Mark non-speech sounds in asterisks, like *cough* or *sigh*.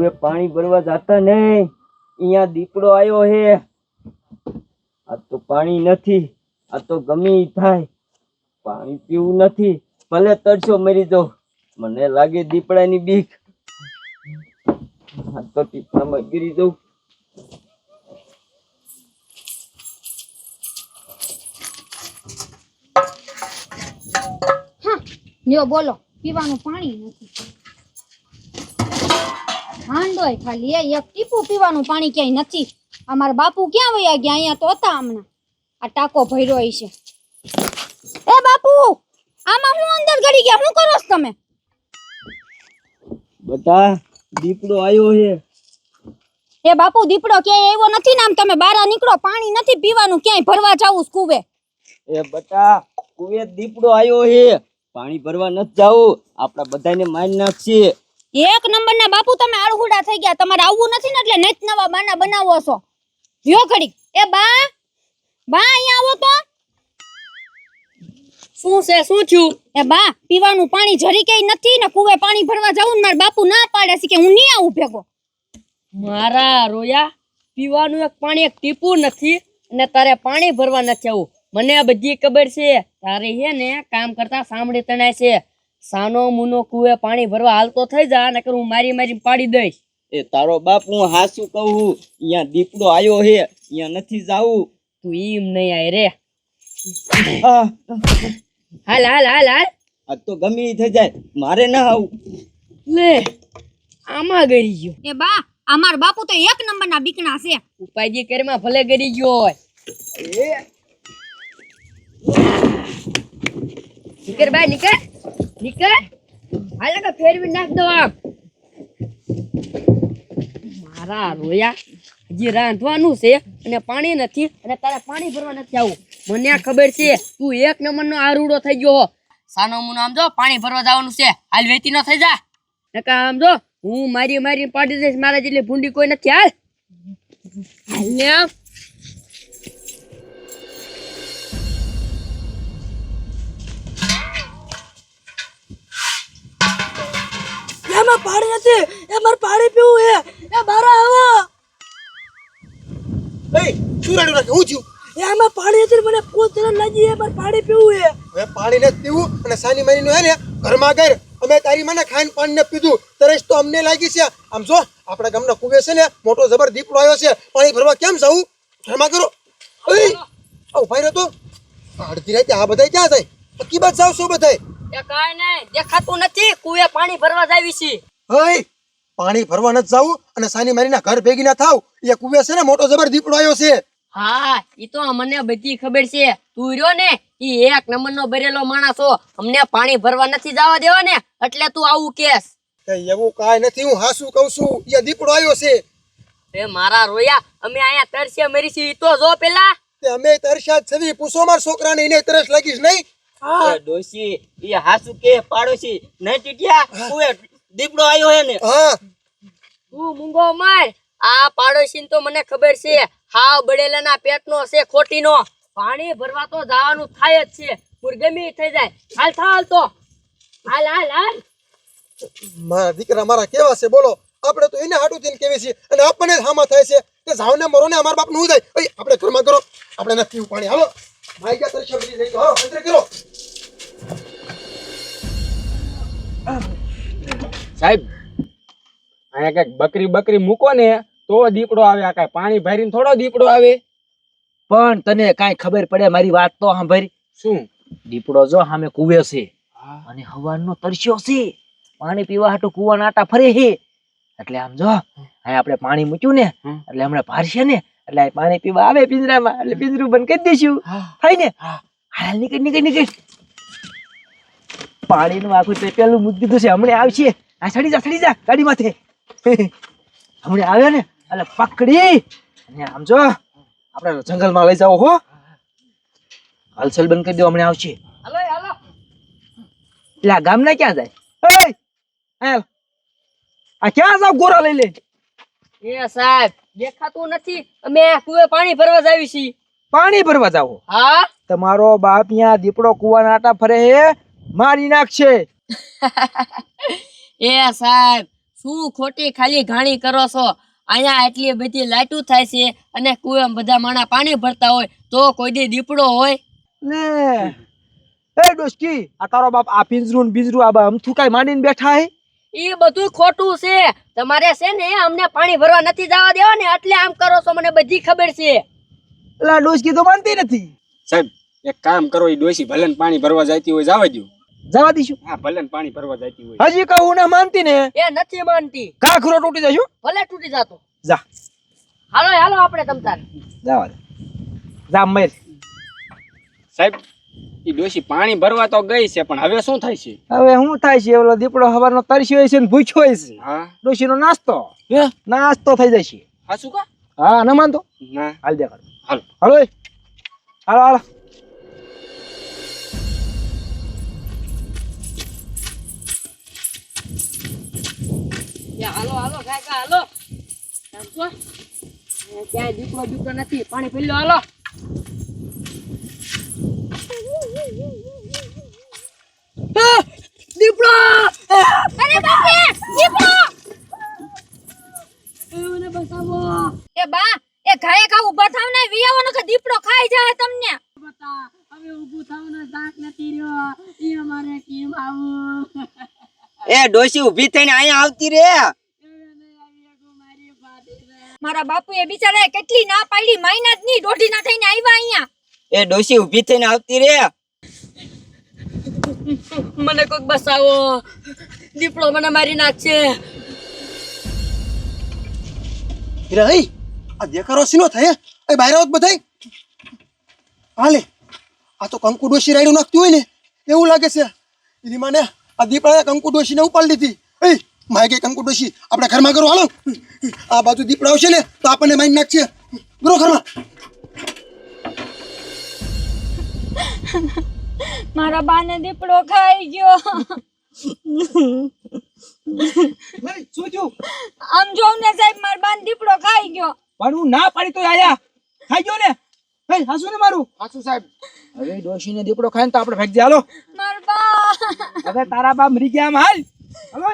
કુએ પાણી ભરવા જતા નહીં. અહીંયા દીપડો આવ્યો હે. આ તો પાણી નથી, આ તો ગમે થાય. પાણી પીવું નથી, ભલે તરસો મરી જાઉં. મને લાગે દીપડાની બીક. આ તો ટીપામાં ગીરી જાઉં. બોલો, પીવાનું પાણી નથી. હાંડોય ખાલી. એ એક ટીપું પીવાનું પાણી ક્યાંય નથી. અમારા બાપુ ક્યાં વયા ગયા? અહીંયા તો હતા હમણાં. આ ટાંકો ભર્યો છે. એ બાપુ આમાં હું અંદર ગળી ગયા? શું કરો છો તમે? બટા દીપડો આવ્યો હે એ બાપુ દીપડો ક્યાંય આવ્યો નથી ને આમ? તમે બહાર નીકળો. પાણી નથી પીવાનું. ક્યાંય ભરવા જાવું છે કુવે? એ બટા કુવે દીપડો આવ્યો હે પાણી ભરવા નથી જાવું. આપણા બધાને મારી નાખશે. એક નંબરના બાપુ તમે થઈ ગયા. તમારે આવવું નથી ને એટલે નેત નવા બાના બનાવો છો. જો ઘડીક એ બા બા અહીંયા આવો તો. શું છે? શું થયું? એ બા, પીવાનું પાણી જરી કે નથી ને કુવે પાણી ભરવા જાવું ને મારા બાપુ ના પાડે છે કે હું નહીં આવું ભેગો. મારા રોયા, પીવાનું એક પાણી એક ટીપું નથી અને તારે પાણી ભરવા નથી આવું. મને આ બધી ખબર છે. તારે હે ને કામ કરતા સાંભળી તણાય છે. સાનો મુનો કુએ પાણી ભરવા હાલતો થઈ જા, નકર હું મારી મારી પાડી દઈશ. એ તારો બાપ હું હાસુ કહું અહીંયા દીપડો આવ્યો હે અહીંયા નથી જાવું. તું ઈમ નહીં આય રે. આ હાલ હાલ હાલ હાલ. આ તો ગમે ઈ થઈ જાય મારે ના આવું. લે આમાં ગરી ગયો. એ બા અમાર બાપુ તો એક નંબરના બીકણા છે. ઉપાયજી કરીમાં ભલે ગરી ગયો હોય. નીકળ ભાઈ નીકળ. નીકળ. હાલ કે ફેરવી નાખ દો આમ. મારા રોયા હજી રાંધવાનું છે અને પાણી નથી અને તારે પાણી ભરવા નથી આવું. મને આ ખબર છે, તું એક નંબરનો આરૂડો થઈ ગયો સાનો મુનો આમ જો, પાણી ભરવા જવાનું છે. હાલ વેતી નો થઈ જા. નકા આમ જો, હું મારી મારી પાડી દઈશ, મારા જેટલી ભૂંડી કોઈ નથી, હાલ. હાલ ને એમાં પાણી નથી. એ મારે પાણી પીવું હે એ બારા આવો. એ શું રાડું રાખે? હું જીવ? એ આમાં પાણી નથી મને કોઈ તરફ લાગી એ મારે પાણી પીવું હે હવે પાણી નથી પીવું અને સાની મારીનું હે ને ઘરમાં ઘર. અમે તારી મને ખાઈને પાણી ને પીધું તરસ તો અમને લાગી છે. આમ જો આપણા ગામના કુવે છે ને મોટો જબર દીપડો આવ્યો છે. પાણી ભરવા કેમ જવું ઘરમાં કરો ઓય આવ ભાઈ રહ્યો તો? અડધી રાતે આ બધા ક્યાં થાય પક્કી બાત જાવ છો બધા એ કાંઈ નહીં દેખાતું નથી કુએ પાણી ભરવા જાવી છે હઈ પાણી ભરવા નથી જાવું અને સાની મારીના ઘર ભેગી ના થાવ એ છે ને મોટો જબર દીપડો આવ્યો છે. હા ઈ તો મને બધી ખબર છે. તું રહ્યો ને ઈ એક નંબરનો ભરેલો માણસો અમને પાણી ભરવા નથી જવા દેવા ને એટલે તું આવું કેસ. એવું કાઈ નથી હું હાસું કહું છું એ દીપડો આવ્યો છે. એ મારા રોયા અમે અહીંયા તરસ્યા મરી ઈ તો જો પેલા. અમે તરસ્યા છવી પૂછો માર છોકરાને એને તરસ લાગીશ નહીં? ડોશી એ હાસુ કે પાડોશી નહીં ટીટિયા તું દીપડો આવ્યો હે ને? હા. તું મૂંગો માર. આ પાડોશી તો મને ખબર છે હાવ બળેલાના પેટનો છે ખોટીનો. પાણી ભરવા તો જવાનું થાય જ છે. મુરગમી થઈ જાય. હાલ થાલ તો. હાલ હાલ હાલ. મારા દીકરા મારા કેવા છે બોલો. આપણે તો એને હાડું થઈને કેવી છીએ? અને આપણને જ હામાં થાય છે. કે જાવ ને મરો ને અમારા બાપનું જાય આપણે ઘરમાં કરો. આપણે નથી પાણી હાલો. ભાઈ ગયા તરસ જઈ તો હાલો અંતરે કરો. સાહેબ અહીંયા કંઈક બકરી બકરી મૂકો ને તો દીપડો આવે. આ કઈ પાણી ભરીને થોડો દીપડો આવે. પણ તને કઈ ખબર પડે મારી વાત તો સાંભળી. શું? દીપડો જો સામે કુવે છે અને હવાનો તરસ્યો છે. પાણી પીવા હાટુ કુવા નાટા ફરે છે. એટલે આમ જો અહીં આપણે પાણી મૂક્યું ને એટલે હમણાં ભારશે ને એટલે પાણી પીવા આવે પિંજરામાં. એટલે પિંજરું બંધ કરી દઈશું. થાય ને? હાલ નીકળ નીકળ નીકળ. પાણીનું આખું પેલું મૂકી દીધું છે. હમણાં આવશે. આ સડી જા સડી જા ગાડી માથે *laughs* હમણાં આવે ને એટલે પકડી. અને આમ જો આપણે જંગલમાં લઈ જાઓ હો. હલચલ બંધ કરી દો હમણાં આવશે. એટલે ગામના ક્યાં જાય? હાલ. આ ક્યાં જાવ ગોરા લઈ લે એ સાહેબ દેખાતું નથી. અમે કુએ પાણી ભરવા જાવી છી પાણી ભરવા જાવ હા? તમારો બાપ ત્યાં દીપડો કુવાના આટા ફરે હે મારી નાખશે. *laughs* એ સાહેબ શું ખોટી ખાલી ઘાણી કરો છો? અહીંયા એટલી બધી લાઈટું થાય છે અને કુવામાં બધા માણા પાણી ભરતા હોય તો કોઈ દી દીપડો હોય. ને એ ડોશકી આ તારો બાપ આ પિંજરું ને બીજરું આ બા કાઈ માંડીને બેઠા હે? એ બધું ખોટું છે. તમારે છે ને અમને પાણી ભરવા નથી જવા દેવા ને એટલે આમ કરો છો મને બધી ખબર છે. એટલે ડોશકી તો માનતી નથી. સાહેબ એક કામ કરો એ ડોસી ભલે પાણી ભરવા જતી હોય જવા દો જવા દઈશું. હા ભલે પાણી ભરવા જતી હોય. હજી કહું ના માનતી ને? એ નથી માનતી. કાખરો તૂટી જશું ભલે તૂટી જાતો. જા. હાલો હાલો આપણે તમતાર. જવા દે. જા મેર સાહેબ એ ડોશી પાણી ભરવા તો ગઈ છે પણ હવે શું થાય છે? હવે શું થાય છે? ઓલો દીપડો હવારનો તરસ્યો છે ને ભૂખ્યો છે. હા. ડોશીનો નાસ્તો. હે? નાસ્તો થઈ જાય છે હા શું કા? હા ન માનતો? ના. હાલ દે કર હાલો હાલો હાલો હાલો. હાલો હાલો કાકા હાલો. સમજો એ ક્યાંય દીપડો દીપડો નથી. પાણી પી હાલો. દીપડો! અરે બાપે દીપડો! મને બચાવો એ બા એ ઘાએ ઘા ઊભા થાવ ને વિયાવાનો કે દીપડો ખાઈ જાય તમને. બતા હવે ઊભું થવાનો દાંત નથી રહ્યો. એ અમારે કેમ આવું? એ ડોશી ઊભી થઈને અહીંયા આવતી રે. મારા બાપુએ બિચારાએ કેટલી ના પાડી માઇના જ નહીં દોઢી ના થઈને આવ્યા અહીંયા. એ ડોશી ઊભી થઈને આવતી રે. મને કોઈક બસાવો. દીપડો મને મારી નાખશે. હઈ આ દેખારો સીનો થાય એ બહાર આવત બધાય. હાલે આ તો કંકુ ડોશી રાયડું નાખતી હોય ને એવું લાગે છે. એની માને આ દીપડાએ કંકુ ડોશીને ઉપાડી લીધી એ માય કે કંકુ ડોશી આપણે ઘરમાં કરો હાલો. આ બાજુ દીપડા આવશે ને તો આપણને મારી નાખશે. ગરો ઘરમાં. મારા બાને દીપડો ખાઈ ગયો. શું થયું? આમ જોઉં ને સાહેબ મારા બાને દીપડો ખાઈ ગયો. પણ હું ના પાડી તો આયા. ખાઈ ગયો ને? ભાઈ હાસુ ને મારું? હાસુ સાહેબ. હવે ડોશીને દીપડો ખાય ને તો આપણે ફેંક દે હાલો. મારા બા હવે તારા બા મરી ગયા આમ હાલ હાલો.